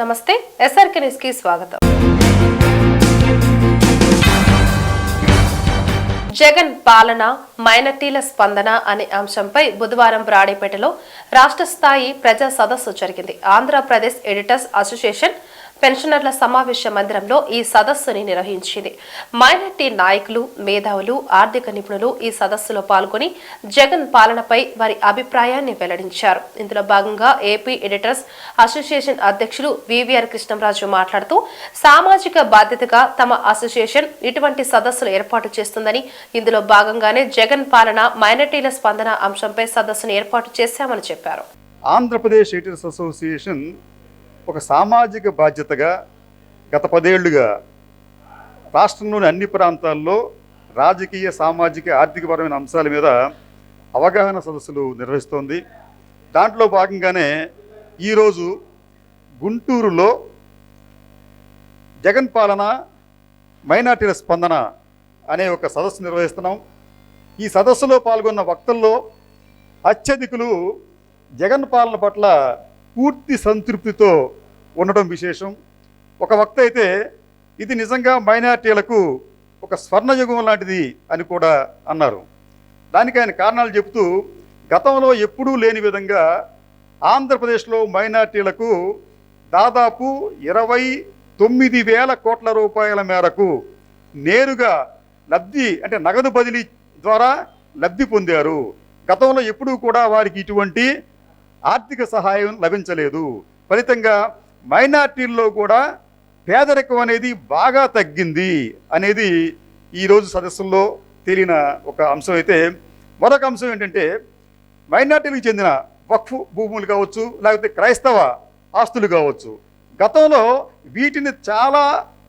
నమస్తే ఎస్ఆర్కే న్యూస్కి స్వాగతం. జగన్ పాలన మైనార్టీల స్పందన అనే అంశంపై బుధవారం బ్రాడీపేటలో రాష్ట్ర స్థాయి ప్రజా సదస్సు జరిగింది. ఆంధ్రప్రదేశ్ ఎడిటర్స్ అసోసియేషన్ పెన్షనర్ల సమావేశ మందిరంలో ఈ సదస్సుని నిర్వహించింది. మైనార్టీ నాయకులు మేధావులు ఆర్థిక నిపుణులు ఈ సదస్సులో పాల్గొని జగన్ పాలనపై వారి అభిప్రాయాన్ని వెల్లడించారు. ఇందులో భాగంగా ఏపీ ఎడిటర్స్ అసోసియేషన్ అధ్యక్షులు వివిఆర్ కృష్ణంరాజు మాట్లాడుతూ సామాజిక బాధ్యతగా తమ అసోసియేషన్ ఇటువంటి సదస్సులు ఏర్పాటు చేస్తుందని ఇందులో భాగంగానే జగన్ పాలన మైనార్టీల స్పందన అంశంపై సదస్సును ఏర్పాటు చేశామని చెప్పారు. ఆంధ్రప్రదేశ్ ఎడిటర్స్ అసోసియేషన్ ఒక సామాజిక బాధ్యతగా గత పదేళ్ళుగా రాష్ట్రంలోని అన్ని ప్రాంతాల్లో రాజకీయ సామాజిక ఆర్థికపరమైన అంశాల మీద అవగాహన సదస్సులు నిర్వహిస్తోంది. దాంట్లో భాగంగానే ఈరోజు గుంటూరులో జగన్ పాలన మైనార్టీల స్పందన అనే ఒక సదస్సు నిర్వహిస్తున్నాం. ఈ సదస్సులో పాల్గొన్న వక్తల్లో అత్యధికులు జగన్ పాలన పట్ల పూర్తి సంతృప్తితో ఉండడం విశేషం. ఒక వక్త అయితే ఇది నిజంగా మైనార్టీలకు ఒక స్వర్ణయుగం లాంటిది అని కూడా అన్నారు. దానికి ఆయన కారణాలు చెబుతూ గతంలో ఎప్పుడూ లేని విధంగా ఆంధ్రప్రదేశ్లో మైనార్టీలకు దాదాపు ఇరవై తొమ్మిది వేల కోట్ల రూపాయల మేరకు నేరుగా లబ్ధి అంటే నగదు బదిలీ ద్వారా లబ్ధి పొందారు. గతంలో ఎప్పుడూ కూడా వారికి ఇటువంటి ఆర్థిక సహాయం లభించలేదు. ఫలితంగా మైనార్టీల్లో కూడా పేదరికం అనేది బాగా తగ్గింది అనేది ఈరోజు సదస్సుల్లో తేలిన ఒక అంశం అయితే. మరొక అంశం ఏంటంటే మైనార్టీలకు చెందిన వక్ఫ్ భూములు కావచ్చు లేకపోతే క్రైస్తవ ఆస్తులు కావచ్చు. గతంలో వీటిని చాలా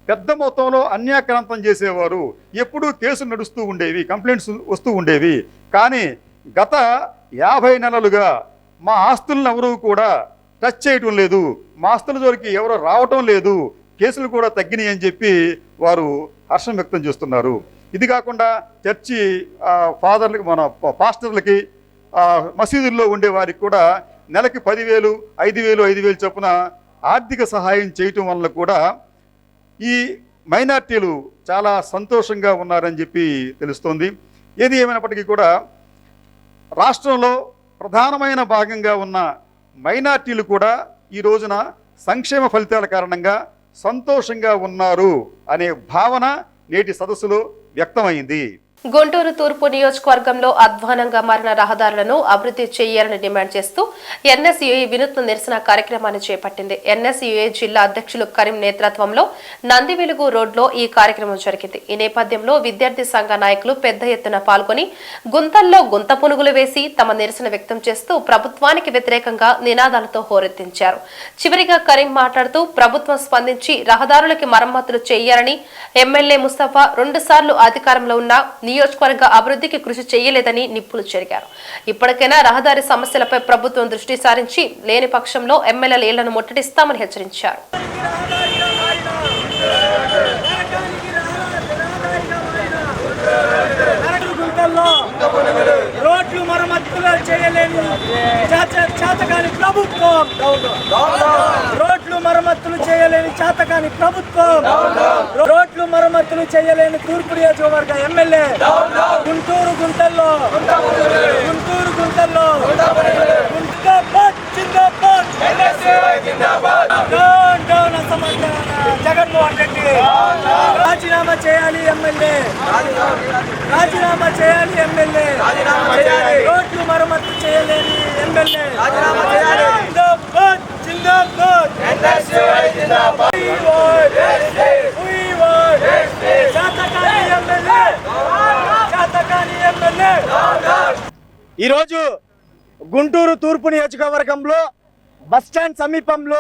పెద్ద మొత్తంలో అన్యాక్రాంతం చేసేవారు. ఎప్పుడూ కేసులు నడుస్తూ ఉండేవి కంప్లైంట్స్ వస్తూ ఉండేవి. కానీ గత యాభై నెలలుగా మా ఆస్తులను ఎవరూ కూడా టచ్ చేయటం లేదు. మా ఆస్తుల జోలికి ఎవరు రావటం లేదు. కేసులు కూడా తగ్గినాయి అని చెప్పి వారు హర్షం వ్యక్తం చేస్తున్నారు. ఇది కాకుండా చర్చి ఫాదర్లకి మన పాస్టర్లకి మసీదుల్లో ఉండే వారికి కూడా నెలకి పదివేలు ఐదు వేలు ఐదు వేలు చొప్పున ఆర్థిక సహాయం చేయటం వల్ల కూడా ఈ మైనార్టీలు చాలా సంతోషంగా ఉన్నారని చెప్పి తెలుస్తోంది. ఏది ఏమైనప్పటికీ కూడా రాష్ట్రంలో ప్రధానమైన భాగంగా ఉన్న మైనార్టీలు కూడా ఈ రోజున సంక్షేమ ఫలితాల కారణంగా సంతోషంగా ఉన్నారు అనే భావన నేటి సదస్సులో వ్యక్తమైంది. గుంటూరు తూర్పు నియోజకవర్గంలో అధ్వానంగా మారిన రహదారులను అభివృద్ధి చేయాలని డిమాండ్ చేస్తూ ఎన్ఎస్యుఏ వినూత్న నిరసన కార్యక్రమాన్ని చేపట్టింది. ఎన్ఎస్యుఏ జిల్లా అధ్యక్షులు కరీం నేతృత్వంలో నంది వెలుగు రోడ్లో ఈ కార్యక్రమం జరిగింది. ఈ నేపథ్యంలో విద్యార్థి సంఘ నాయకులు పెద్ద ఎత్తున పాల్గొని గుంతల్లో గుంత పునుగులు వేసి తమ నిరసన వ్యక్తం చేస్తూ ప్రభుత్వానికి వ్యతిరేకంగా నినాదాలతో హోరెత్తించారు. చివరిగా కరీం మాట్లాడుతూ ప్రభుత్వం స్పందించి రహదారులకి మరమ్మతులు చేయాలని ఎమ్మెల్యే ముస్తఫా రెండుసార్లు అధికారంలో ఉన్న నియోజకవర్గ అభివృద్ధికి కృషి చేయలేదని నిప్పులు చెరిగారు. ఇప్పటికైనా రహదారి సమస్యలపై ప్రభుత్వం దృష్టి సారించి లేని పక్షంలో ఎమ్మెల్యేల ఇళ్ళను ముట్టడిస్తామని హెచ్చరించారు. రోడ్లు మరమ్మతులు చేయలేని చేత- చేతకాని ప్రభుత్వం. రోడ్లు మరమ్మతులు చేయలేని చేతకాని ప్రభుత్వం. రోడ్లు మరమ్మతులు చేయలేని తూర్పు నియోజకవర్గ ఎమ్మెల్యే గుంటూరు గుంటల్లో. గుంటూరు గుంటల్లో. జగన్మోహన్ రెడ్డి. రాజీనామా చేయాలి ఎమ్మెల్యే. రాజీనామా చేయాలి ఎమ్మెల్యే. రోడ్లు ఈరోజు గుంటూరు తూర్పు నియోజకవర్గంలో బస్టాండ్ సమీపంలో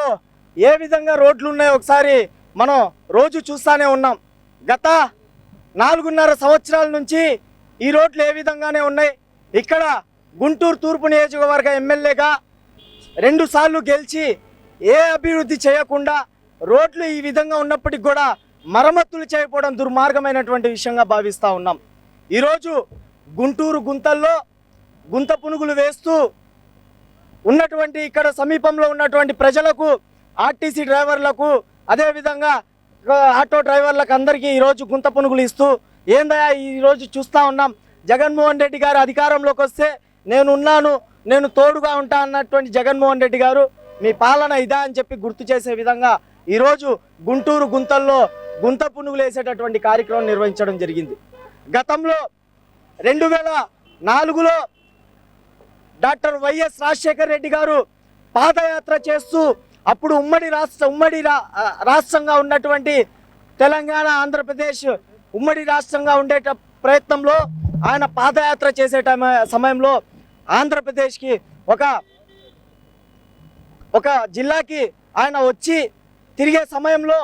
ఏ విధంగా రోడ్లు ఉన్నాయో ఒకసారి మనం రోజు చూస్తానే ఉన్నాం. గత నాలుగున్నర సంవత్సరాల నుంచి ఈ రోడ్లు ఏ విధంగానే ఉన్నాయి. ఇక్కడ గుంటూరు తూర్పు నియోజకవర్గ ఎమ్మెల్యేగా రెండుసార్లు గెలిచి ఏ అభివృద్ధి చేయకుండా రోడ్లు ఈ విధంగా ఉన్నప్పటికి కూడా మరమ్మతులు చేయకపోవడం దుర్మార్గమైనటువంటి విషయంగా భావిస్తూ ఉన్నాం. ఈరోజు గుంటూరు గుంతల్లో గుంత పునుగులు వేస్తూ ఉన్నటువంటి ఇక్కడ సమీపంలో ఉన్నటువంటి ప్రజలకు ఆర్టీసీ డ్రైవర్లకు అదేవిధంగా ఆటో డ్రైవర్లకు అందరికీ ఈరోజు గుంత పునుగులు ఇస్తూ ఏందయా ఈరోజు చూస్తూ ఉన్నాం. జగన్మోహన్ రెడ్డి గారు అధికారంలోకి వస్తే నేను ఉన్నాను నేను తోడుగా ఉంటా అన్నటువంటి జగన్మోహన్ రెడ్డి గారు మీ పాలన ఇదా అని చెప్పి గుర్తు చేసే విధంగా ఈరోజు గుంటూరు గుంతల్లో గుంత పునుగులు వేసేటటువంటి కార్యక్రమం నిర్వహించడం జరిగింది. గతంలో రెండు వేల నాలుగులో డాక్టర్ వైఎస్ రాజశేఖర్ రెడ్డి గారు పాదయాత్ర చేస్తూ అప్పుడు ఉమ్మడి రాష్ట్ర ఉమ్మడి రా- రాష్ట్రంగా ఉన్నటువంటి తెలంగాణ ఆంధ్రప్రదేశ్ ఉమ్మడి రాష్ట్రంగా ఉండేట ప్రయత్నంలో ఆయన పాదయాత్ర చేసే సమయంలో ఆంధ్రప్రదేశ్కి ఒక ఒక జిల్లాకి ఆయన వచ్చి తిరిగే సమయంలో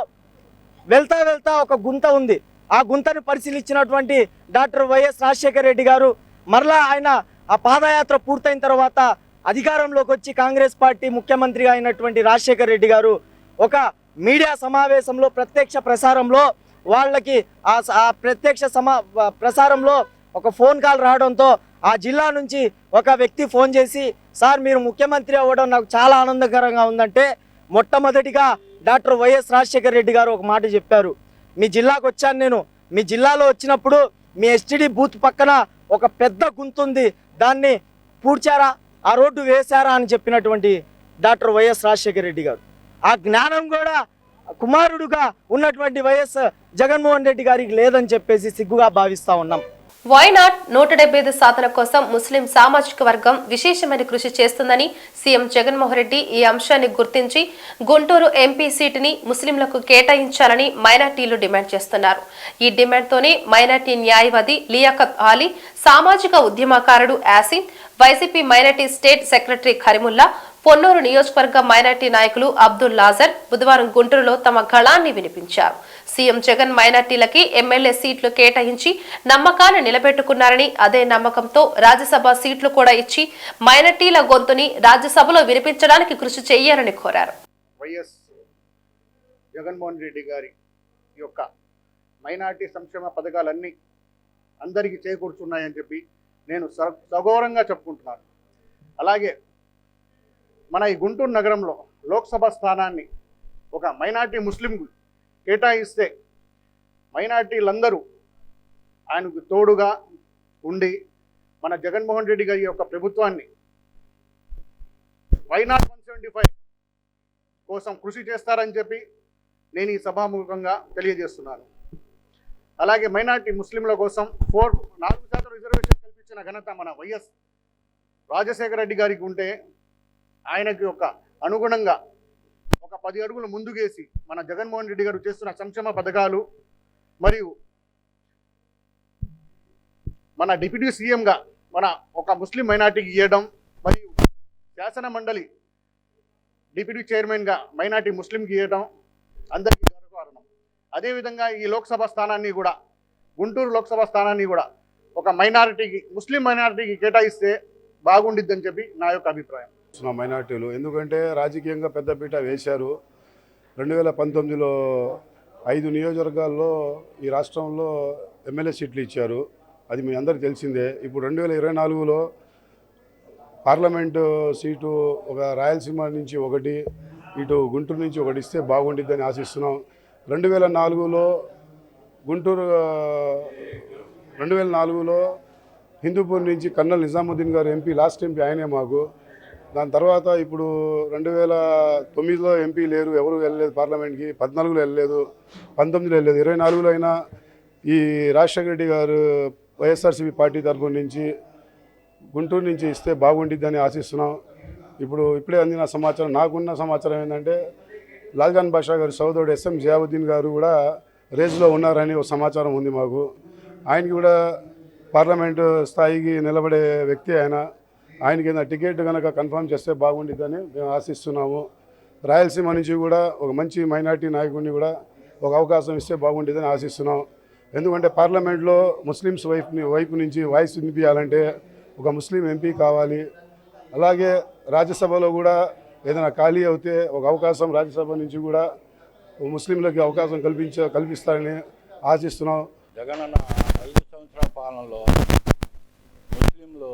వెళ్తా వెళ్తా ఒక గుంత ఉంది. ఆ గుంతను పరిశీలించినటువంటి డాక్టర్ వైఎస్ రాజశేఖర రెడ్డి గారు మరలా ఆయన ఆ పాదయాత్ర పూర్తయిన తర్వాత అధికారంలోకి వచ్చి కాంగ్రెస్ పార్టీ ముఖ్యమంత్రిగా అయినటువంటి రాజశేఖర్ రెడ్డి గారు ఒక మీడియా సమావేశంలో ప్రత్యక్ష ప్రసారంలో వాళ్ళకి ఆ స- ఆ ప్రత్యక్ష సమా ప్రసారంలో ఒక ఫోన్ కాల్ రావడంతో ఆ జిల్లా నుంచి ఒక వ్యక్తి ఫోన్ చేసి సార్ మీరు ముఖ్యమంత్రి అవ్వడం నాకు చాలా ఆనందకరంగా ఉందంటే మొట్టమొదటిగా డాక్టర్ వైఎస్ రాజశేఖర రెడ్డి గారు ఒక మాట చెప్పారు. మీ జిల్లాకు వచ్చాను నేను. మీ జిల్లాలో వచ్చినప్పుడు మీ ఎస్టీడీ బూత్ పక్కన ఒక పెద్ద గుంతుంది. దాన్ని పూడ్చారా? ఆ రోడ్డు వేశారా అని చెప్పినటువంటి డాక్టర్ వైఎస్ రాజశేఖర రెడ్డి గారు. ఆ జ్ఞానం కూడా కుమారుడుగా ఉన్నటువంటి వైఎస్ జగన్మోహన్ రెడ్డి గారికి లేదని చెప్పేసి సిగ్గుగా భావిస్తా ఉన్నాం. వైనాట్ నూట డెబ్బై ఐదు సాధన కోసం ముస్లిం సామాజిక వర్గం విశేషమైన కృషి చేస్తుందని సీఎం జగన్మోహన్ రెడ్డి ఈ అంశాన్ని గుర్తించి గుంటూరు ఎంపీ సీటుని ముస్లింలకు కేటాయించాలని మైనార్టీలు డిమాండ్ చేస్తున్నారు. ఈ డిమాండ్తోనే మైనార్టీ న్యాయవాది లియాఖత్ ఆలీ సామాజిక ఉద్యమకారుడు Yasin YCP minority state secretary Karimulla Ponnuru నియోజకవర్గ మైనార్టీ నాయకులు అబ్దుల్ లాజర్ బుధవారం గుంటూరులో తమ గళాన్ని వినిపించారు. సీఎం జగన్ మైనార్టీలకి ఎమ్మెల్యే సీట్లు కేటాయించి నమ్మకాన్ని నిలబెట్టుకున్నారని అదే నమ్మకంతో రాజ్యసభ సీట్లు కూడా ఇచ్చి మైనార్టీల గొంతుని రాజ్యసభలో వినిపించడానికి కృషి చేయాలని కోరారు. వైఎస్ జగన్మోహన్ రెడ్డి గారి యొక్క మైనార్టీ సంక్షేమ పథకాలన్నీ అందరికీ చేకూర్చున్నాయని చెప్పి నేను స- సగౌరవంగా చెప్పుకుంటున్నాను. అలాగే మన ఈ గుంటూరు నగరంలో లోక్సభ స్థానాన్ని ఒక మైనార్టీ ముస్లింకు కేటాయిస్తే మైనార్టీలందరూ ఆయనకు తోడుగా ఉండి మన జగన్మోహన్ రెడ్డి గారి యొక్క ప్రభుత్వాన్ని వైనాట్ వన్ సెవెంటీ ఫైవ్ కోసం కృషి చేస్తారని చెప్పి నేను ఈ సభాముఖంగా తెలియజేస్తున్నాను. అలాగే మైనార్టీ ముస్లింల కోసం ఫోర్ నాలుగు శాతం రిజర్వేషన్ కల్పించిన ఘనత మన వైఎస్ రాజశేఖర రెడ్డి గారికి ఉంటే ఆయనకి ఒక అనుగుణంగా ఒక పది అడుగులు ముందుకేసి మన జగన్మోహన్ రెడ్డి గారు చేస్తున్న సంక్షేమ పథకాలు మరియు మన డిప్యూటీ సీఎంగా మన ఒక ముస్లిం మైనార్టీకి ఇవ్వడం మరియు శాసన మండలి డిప్యూటీ చైర్మన్గా మైనార్టీ ముస్లింకి ఇవ్వడం అందరికీ గర్వకారణం. అదేవిధంగా ఈ లోక్సభ స్థానాన్ని కూడా గుంటూరు లోక్సభ స్థానాన్ని కూడా ఒక మైనారిటీకి ముస్లిం మైనారిటీకి కేటాయిస్తే బాగుండిద్దని చెప్పి నా యొక్క అభిప్రాయం. చేస్తున్న మైనార్టీలు. ఎందుకంటే రాజకీయంగా పెద్దపీట వేశారు. రెండు వేల పంతొమ్మిదిలో ఐదు నియోజకవర్గాల్లో ఈ రాష్ట్రంలో ఎమ్మెల్యే సీట్లు ఇచ్చారు. అది మీ అందరికీ తెలిసిందే. ఇప్పుడు రెండు వేల ఇరవై నాలుగులో పార్లమెంటు సీటు ఒక రాయలసీమ నుంచి ఒకటి ఇటు గుంటూరు నుంచి ఒకటి ఇస్తే బాగుండిద్దని ఆశిస్తున్నాం. రెండు వేల నాలుగులో గుంటూరు రెండు వేల నాలుగులో హిందూపూర్ నుంచి కన్నల్ నిజాముద్దీన్ గారు ఎంపీ లాస్ట్ ఎంపీ ఆయనే మాకు. దాని తర్వాత ఇప్పుడు రెండు వేల తొమ్మిదిలో ఎంపీ లేరు ఎవరు వెళ్ళలేదు పార్లమెంట్కి పద్నాలుగులో వెళ్ళలేదు పంతొమ్మిదిలో వెళ్ళలేదు ఇరవై నాలుగులో అయినా ఈ రాజశేఖర రెడ్డి గారు వైఎస్ఆర్సీపీ పార్టీ తరఫు నుంచి గుంటూరు నుంచి ఇస్తే బాగుంటుందని ఆశిస్తున్నాం. ఇప్పుడు ఇప్పుడే అందిన సమాచారం నాకున్న సమాచారం ఏంటంటే లాల్ఖాన్ బాషా గారి సోదరుడు ఎస్ఎం జియావుద్దీన్ గారు కూడా రేజ్లో ఉన్నారని ఒక సమాచారం ఉంది మాకు. ఆయనకి కూడా పార్లమెంటు స్థాయికి నిలబడే వ్యక్తి ఆయన. ఆయనకి ఏదైనా టికెట్ కనుక కన్ఫర్మ్ చేస్తే బాగుండిద్దని మేము ఆశిస్తున్నాము. రాయలసీమ నుంచి కూడా ఒక మంచి మైనార్టీ నాయకుడిని కూడా ఒక అవకాశం ఇస్తే బాగుంటుందని ఆశిస్తున్నాం. ఎందుకంటే పార్లమెంట్లో ముస్లిమ్స్ వైపు వైపు నుంచి వాయిస్ వినిపించాలంటే ఒక ముస్లిం ఎంపీ కావాలి. అలాగే రాజ్యసభలో కూడా ఏదైనా ఖాళీ అవుతే ఒక అవకాశం రాజ్యసభ నుంచి కూడా ముస్లింలకి అవకాశం కల్పించ కల్పిస్తారని ఆశిస్తున్నాం. జగన్ అన్న ఐదు సంవత్సరాల పాలనలో ముస్లింలు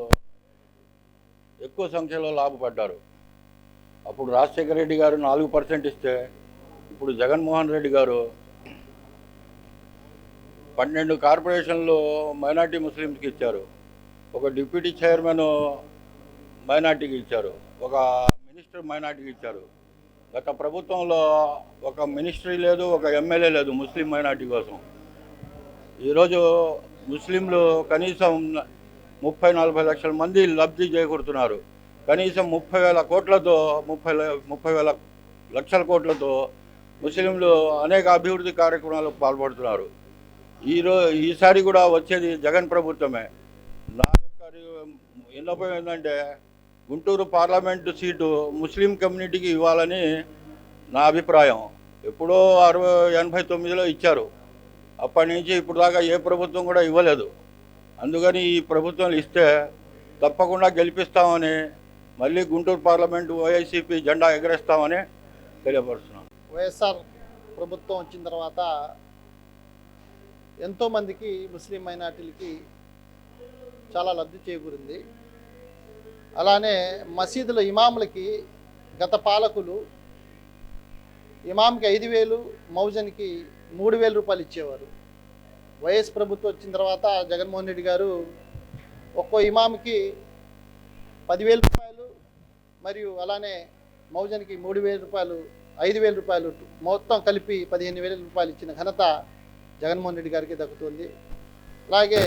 ఎక్కువ సంఖ్యలో లాభపడ్డారు. అప్పుడు రాజశేఖర రెడ్డి గారు నాలుగు పర్సెంట్ ఇస్తే ఇప్పుడు జగన్మోహన్ రెడ్డి గారు పన్నెండు కార్పొరేషన్లు మైనార్టీ ముస్లిమ్స్కి ఇచ్చారు. ఒక డిప్యూటీ చైర్మన్ మైనార్టీకి ఇచ్చారు. ఒక మినిస్టర్ మైనార్టీకి ఇచ్చారు. గత ప్రభుత్వంలో ఒక మినిస్ట్రీ లేదు ఒక ఎమ్మెల్యే లేదు ముస్లిం మైనార్టీ కోసం. ఈరోజు ముస్లింలు కనీసం ముప్పై నలభై లక్షల మంది లబ్ధి చేకూరుతున్నారు. కనీసం ముప్పై వేల కోట్లతో ముప్పై ముప్పై వేల లక్షల కోట్లతో ముస్లింలు అనేక అభివృద్ధి కార్యక్రమాలకు పాల్పడుతున్నారు. ఈరోజు ఈసారి కూడా వచ్చేది జగన్ ప్రభుత్వమే. నా యొక్క విన్నపం ఏంటంటే గుంటూరు పార్లమెంటు సీటు ముస్లిం కమ్యూనిటీకి ఇవ్వాలని నా అభిప్రాయం. ఎప్పుడో అరవై ఎనభై తొమ్మిదిలో ఇచ్చారు. అప్పటి నుంచి ఇప్పుడు దాకా ఏ ప్రభుత్వం కూడా ఇవ్వలేదు. అందుకని ఈ ప్రభుత్వం ఇస్తే తప్పకుండా గెలిపిస్తామని మళ్ళీ గుంటూరు పార్లమెంటు వైఐసీపీ జెండా ఎగరేస్తామని తెలియపరుస్తున్నాం. వైఎస్ఆర్ ప్రభుత్వం వచ్చిన తర్వాత ఎంతోమందికి ముస్లిం మైనార్టీలకి చాలా లబ్ధి చేకూరింది. అలానే మసీదుల ఇమాములకి గత పాలకులు ఇమాంకి ఐదు వేలు మౌజన్కి మూడు వేల రూపాయలు ఇచ్చేవారు. వైఎస్ ప్రభుత్వం వచ్చిన తర్వాత జగన్మోహన్ రెడ్డి గారు ఒక్కో ఇమామ్కి పదివేల రూపాయలు మరియు అలానే మౌజన్కి మూడు వేల రూపాయలు ఐదు వేల రూపాయలు మొత్తం కలిపి పదిహేను వేల రూపాయలు ఇచ్చిన ఘనత జగన్మోహన్ రెడ్డి గారికి దక్కుతుంది. అలాగే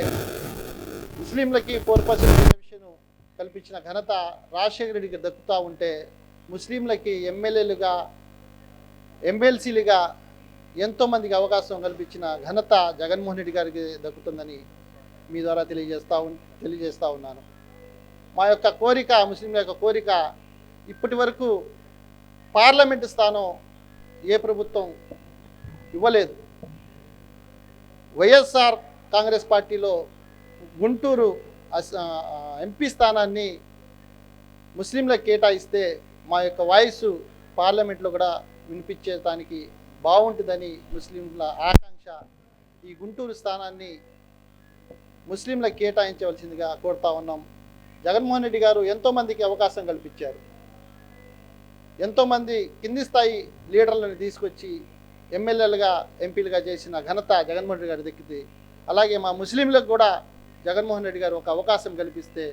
ముస్లింలకి ఫోర్ పర్సెంట్ రిజర్వేషన్ కల్పించిన ఘనత రాజశేఖర రెడ్డికి దక్కుతూ ఉంటే ముస్లింలకి ఎమ్మెల్యేలుగా ఎమ్మెల్సీలుగా ఎంతోమందికి అవకాశం కల్పించిన ఘనత జగన్మోహన్ రెడ్డి గారికి దక్కుతుందని మీ ద్వారా తెలియజేస్తా తెలియజేస్తూ ఉన్నాను. మా యొక్క కోరిక ముస్లింల యొక్క కోరిక ఇప్పటి వరకు పార్లమెంటు స్థానం ఏ ప్రభుత్వం ఇవ్వలేదు. వైఎస్ఆర్ కాంగ్రెస్ పార్టీలో గుంటూరు ఎంపీ స్థానాన్ని ముస్లింలకు కేటాయిస్తే మా యొక్క వాయిస్ పార్లమెంట్లో కూడా వినిపించేదానికి బాగుంటుందని ముస్లింల ఆకాంక్ష ఈ గుంటూరు స్థానాన్ని ముస్లింలకు కేటాయించవలసిందిగా కోరుతా ఉన్నాం. జగన్మోహన్ రెడ్డి గారు ఎంతోమందికి అవకాశం కల్పించారు. ఎంతోమంది కింది స్థాయి లీడర్లను తీసుకొచ్చి ఎమ్మెల్యేలుగా ఎంపీలుగా చేసిన ఘనత జగన్మోహన్ రెడ్డి గారి దక్కింది అలాగే మా ముస్లింలకు కూడా జగన్మోహన్ రెడ్డి గారు ఒక అవకాశం కల్పిస్తే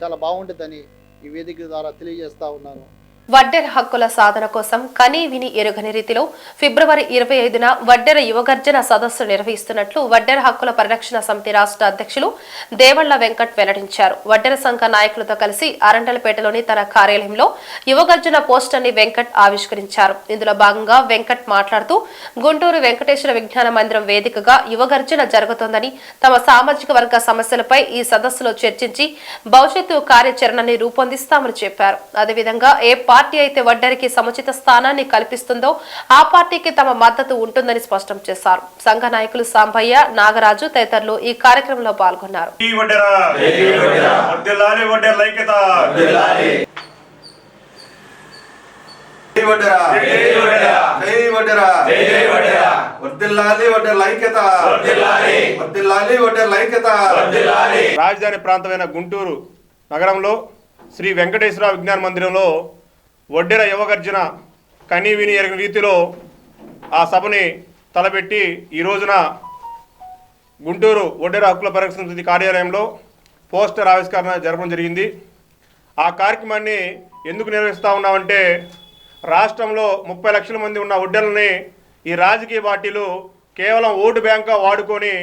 చాలా బాగుంటుందని ఈ వేదిక ద్వారా తెలియజేస్తూ ఉన్నాను. వడ్డెర హక్కుల సాధన కోసం కనీ విని ఎరుగని రీతిలో ఫిబ్రవరి ఇరవై ఐదున వడ్డెర యువగర్జన సదస్సు నిర్వహిస్తున్నట్లు వడ్డెర హక్కుల పరిరక్షణ సమితి రాష్ట్ర అధ్యక్షులు దేవళ్ళ వెంకట్ వెల్లడించారు. వడ్డెర సంఘ నాయకులతో కలిసి అరండలపేటలోని తన కార్యాలయంలో యువగర్జన పోస్టర్ని వెంకట్ ఆవిష్కరించారు. ఇందులో భాగంగా వెంకట్ మాట్లాడుతూ గుంటూరు వెంకటేశ్వర విజ్ఞాన మందిరం వేదికగా యువగర్జన జరుగుతోందని తమ సామాజిక వర్గ సమస్యలపై ఈ సదస్సులో చర్చించి భవిష్యత్తు కార్యాచరణని రూపొందిస్తామని చెప్పారు. అదేవిధంగా ఏ పార్టీ అయితే వడ్డరికి సముచిత స్థానాన్ని కల్పిస్తుందో ఆ పార్టీకి తమ మద్దతు ఉంటుందని స్పష్టం చేశారు. సంఘ నాయకులు సాంబయ్య నాగరాజు తదితరులు ఈ కార్యక్రమంలో పాల్గొన్నారు. రాజధాని ప్రాంతమైన గుంటూరు నగరంలో శ్రీ వెంకటేశ్వర విజ్ఞాన మందిరంలో వడ్డెర యువగర్జన కనీ విని రీతిలో ఆ సభని తలపెట్టి ఈ రోజున గుంటూరు ఒడ్డెర హక్కుల పరిరక్షణ సమితి కార్యాలయంలో పోస్టర్ ఆవిష్కరణ జరపడం జరిగింది. ఆ కార్యక్రమాన్ని ఎందుకు నిర్వహిస్తూ ఉన్నామంటే రాష్ట్రంలో ముప్పై లక్షల మంది ఉన్న ఒడ్డెలని ఈ రాజకీయ పార్టీలు కేవలం ఓటు బ్యాంక్గా వాడుకొని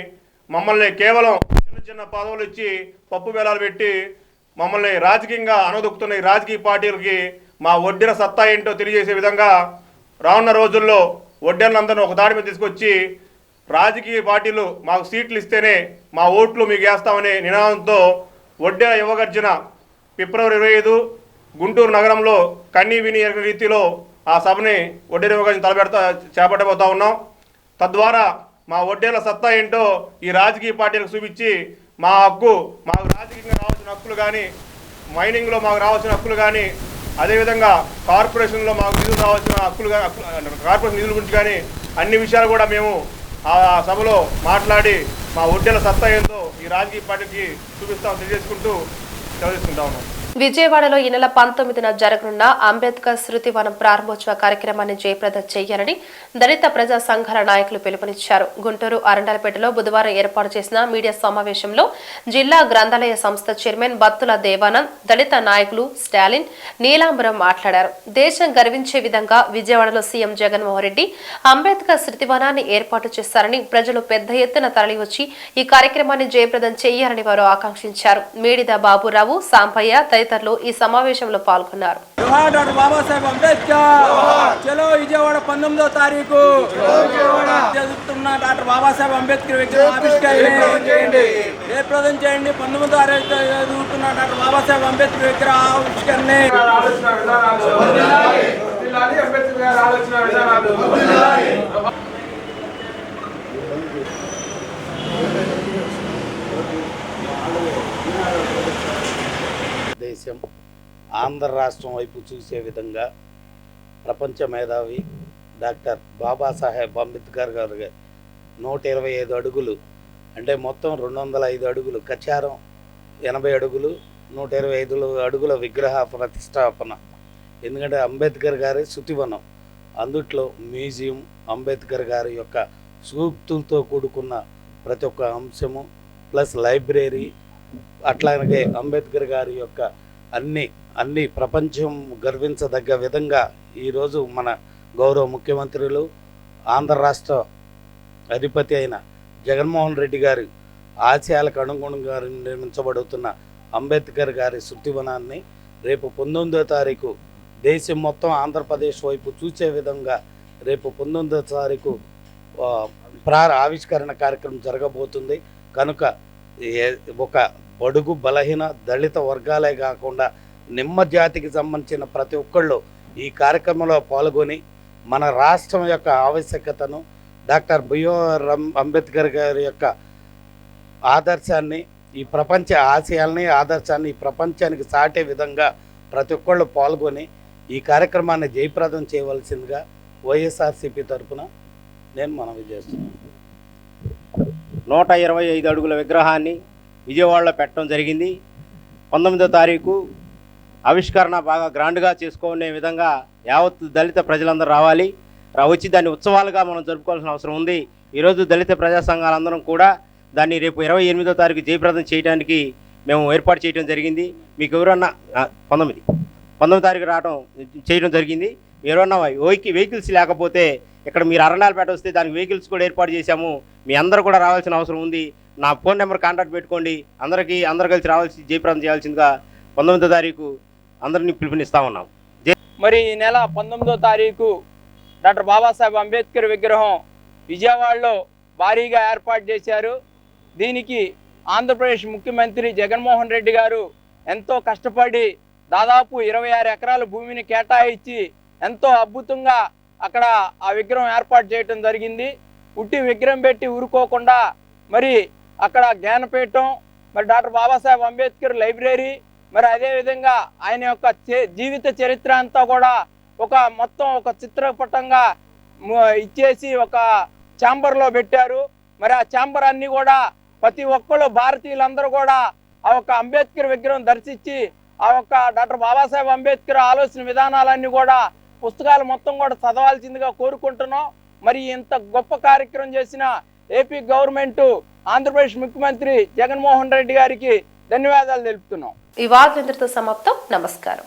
మమ్మల్ని కేవలం చిన్న చిన్న పదవులు ఇచ్చి పప్పు వేలాలు పెట్టి మమ్మల్ని రాజకీయంగా అనదొక్కుతున్న ఈ రాజకీయ పార్టీలకి మా ఒడ్డిన సత్తా ఏంటో తెలియజేసే విధంగా రానున్న రోజుల్లో ఒడ్డెలందరినీ ఒక దాడి మీద తీసుకొచ్చి రాజకీయ పార్టీలు మాకు సీట్లు ఇస్తేనే మా ఓట్లు మీకు వేస్తామనే నినాదంతో ఒడ్డెల యువగర్జన ఫిబ్రవరి ఇరవై ఐదు గుంటూరు నగరంలో కన్నీ విని రీతిలో ఆ సభని ఒడ్డెల యువగర్జన తలబెడతా చేపట్టబోతా ఉన్నాం. తద్వారా మా వడ్డేల సత్తా ఏంటో ఈ రాజకీయ పార్టీలకు చూపించి మా హక్కు మాకు రాజకీయంగా రావాల్సిన హక్కులు కానీ మైనింగ్లో మాకు రావాల్సిన హక్కులు కానీ అదేవిధంగా కార్పొరేషన్లో మాకు నిధులు రావాల్సిన హక్కులు హక్కు- కార్పొరేషన్ నిధుల గురించి కానీ అన్ని విషయాలు కూడా మేము ఆ సభలో మాట్లాడి మా ఒడ్డెల సత్తా ఏందో ఈ రాజకీయ పార్టీకి చూపిస్తామని తెలియజేసుకుంటూ చదివిస్తుంటా ఉన్నాం. విజయవాడలో ఈ నెల పంతొమ్మిదిన జరగనున్న అంబేద్కర్ శృతివనం ప్రారంభోత్సవ కార్యక్రమాన్ని జయప్రద చేయాలని దళిత ప్రజా సంఘాల నాయకులు పిలుపునిచ్చారు. గుంటూరు అరండాలపేటలో బుధవారం ఏర్పాటు చేసిన మీడియా సమావేశంలో జిల్లా గ్రంథాలయ సంస్థ చైర్మన్ బత్తుల దేవానంద్ దళిత నాయకులు స్టాలిన్ నీలాంబరం మాట్లాడారు. దేశం గర్వించే విధంగా విజయవాడలో సీఎం జగన్మోహన్ రెడ్డి అంబేద్కర్ శృతివనాన్ని ఏర్పాటు చేస్తారని ప్రజలు పెద్ద ఎత్తున తరలివచ్చి ఈ కార్యక్రమాన్ని జయప్రదం చేయాలని వారు ఆకాంక్షించారు. మేడిద బాబురావు సాంపయ్య తదితరులు ఈ సమావేశంలో పాల్గొన్నారు. జోహార్ డాక్టర్ బాబాసాహెబ్ అంబేద్కర్! చలో విజయవాడ పంతొమ్మిదో తారీఖు! చదువుతున్న డాక్టర్ బాబాసాహెబ్ అంబేద్కర్ విగ్రహం ఆవిష్కరణ చేయండి జయప్రదం చేయండి. పంతొమ్మిదో తారీఖు చదువుతున్న డాక్టర్ బాబాసాహెబ్ అంబేద్కర్ విగ్రహ ఆవిష్కరణ. దేశం ఆంధ్ర రాష్ట్రం వైపు చూసే విధంగా ప్రపంచ మేధావి డాక్టర్ బాబాసాహెబ్ అంబేద్కర్ గారు నూట ఇరవై ఐదు అడుగులు అంటే మొత్తం రెండు వందల ఐదు అడుగులు కచారం ఎనభై అడుగులు నూట ఇరవై ఐదు అడుగుల విగ్రహ ప్రతిష్టాపన. ఎందుకంటే అంబేద్కర్ గారి శృతివనం అందుట్లో మ్యూజియం అంబేద్కర్ గారి యొక్క సూక్తులతో కూడుకున్న ప్రతి ఒక్క అంశము ప్లస్ లైబ్రరీ అట్లాగే అంబేద్కర్ గారి యొక్క అన్ని అన్ని ప్రపంచం గర్వించదగ్గ విధంగా ఈరోజు మన గౌరవ ముఖ్యమంత్రులు ఆంధ్ర రాష్ట్ర అధిపతి అయిన జగన్మోహన్ రెడ్డి గారి ఆశయాలకు అనుగుణంగా నిర్మించబడుతున్న అంబేద్కర్ గారి శృతివనాన్ని రేపు పంతొమ్మిదో తారీఖు దేశం మొత్తం ఆంధ్రప్రదేశ్ వైపు చూసే విధంగా రేపు పంతొమ్మిదో తారీఖు ప్రార ఆవిష్కరణ కార్యక్రమం జరగబోతుంది. కనుక ఒక బడుగు బలహీన దళిత వర్గాలే కాకుండా నిమ్మ జాతికి సంబంధించిన ప్రతి ఒక్కళ్ళు ఈ కార్యక్రమంలో పాల్గొని మన రాష్ట్రం యొక్క ఆవశ్యకతను డాక్టర్ బిఆర్ అంబేద్కర్ గారి యొక్క ఆదర్శాన్ని ఈ ప్రపంచ ఆశయాల్ని ఆదర్శాన్ని ఈ ప్రపంచానికి సాటే విధంగా ప్రతి ఒక్కళ్ళు పాల్గొని ఈ కార్యక్రమాన్ని జయప్రదం చేయవలసిందిగా వైఎస్ఆర్సీపీ తరఫున నేను మనవి చేస్తున్నాను. నూట ఇరవై ఐదు అడుగుల విగ్రహాన్ని విజయవాడలో పెట్టడం జరిగింది. పంతొమ్మిదో తారీఖు ఆవిష్కరణ బాగా గ్రాండ్గా చేసుకునే విధంగా యావత్ దళిత ప్రజలందరూ రావాలి. వచ్చి దాన్ని ఉత్సవాలుగా మనం జరుపుకోవాల్సిన అవసరం ఉంది. ఈరోజు దళిత ప్రజా సంఘాలందరం కూడా దాన్ని రేపు ఇరవై ఎనిమిదో తారీఖు జయప్రదం చేయడానికి మేము ఏర్పాటు చేయడం జరిగింది. మీకు ఎవరన్నా పంతొమ్మిది పంతొమ్మిది తారీఖు రావడం చేయడం జరిగింది. ఎవరన్నా వెహికల్ వెహికల్స్ లేకపోతే ఇక్కడ మీరు అరణాలపేట వస్తే దానికి వెహికల్స్ కూడా ఏర్పాటు చేశాము. మీ అందరూ కూడా రావాల్సిన అవసరం ఉంది. నా ఫోన్ నెంబర్ కాంటాక్ట్ పెట్టుకోండి. అందరికీ అందరు కలిసి రావాల్సి జయప్రదం చేయాల్సిందిగా పంతొమ్మిదో తారీఖు అందరినీ పిలుపునిస్తా ఉన్నాం. మరి ఈ నెల పంతొమ్మిదో తారీఖు డాక్టర్ బాబాసాహెబ్ అంబేద్కర్ విగ్రహం విజయవాడలో భారీగా ఏర్పాటు చేశారు. దీనికి ఆంధ్రప్రదేశ్ ముఖ్యమంత్రి జగన్మోహన్ రెడ్డి గారు ఎంతో కష్టపడి దాదాపు ఇరవై ఆరు ఎకరాల భూమిని కేటాయించి ఎంతో అద్భుతంగా అక్కడ ఆ విగ్రహం ఏర్పాటు చేయటం జరిగింది. ఉట్టి విగ్రహం పెట్టి ఊరుకోకుండా మరి అక్కడ జ్ఞానపీఠం మరి డాక్టర్ బాబాసాహెబ్ అంబేద్కర్ లైబ్రరీ మరి అదే విధంగా ఆయన యొక్క చే- జీవిత చరిత్ర అంతా కూడా ఒక మొత్తం ఒక చిత్రపటంగా ఇచ్చేసి ఒక ఛాంబర్లో పెట్టారు. మరి ఆ ఛాంబర్ అన్నీ కూడా ప్రతి ఒక్కళ్ళు భారతీయులందరూ కూడా ఆ యొక్క అంబేద్కర్ విగ్రహం దర్శించి ఆ యొక్క డాక్టర్ బాబాసాహెబ్ అంబేద్కర్ ఆలోచన విధానాలన్నీ కూడా పుస్తకాలు మొత్తం కూడా చదవాల్సిందిగా కోరుకుంటున్నాం. మరి ఇంత గొప్ప కార్యక్రమం చేసిన ఏపీ గవర్నమెంట్ ఆంధ్రప్రదేశ్ ముఖ్యమంత్రి జగన్మోహన్ రెడ్డి గారికి ధన్యవాదాలు తెలుపుతున్నాం. ఈ వార్త ఇంతటితో సమాప్తం. నమస్కారం.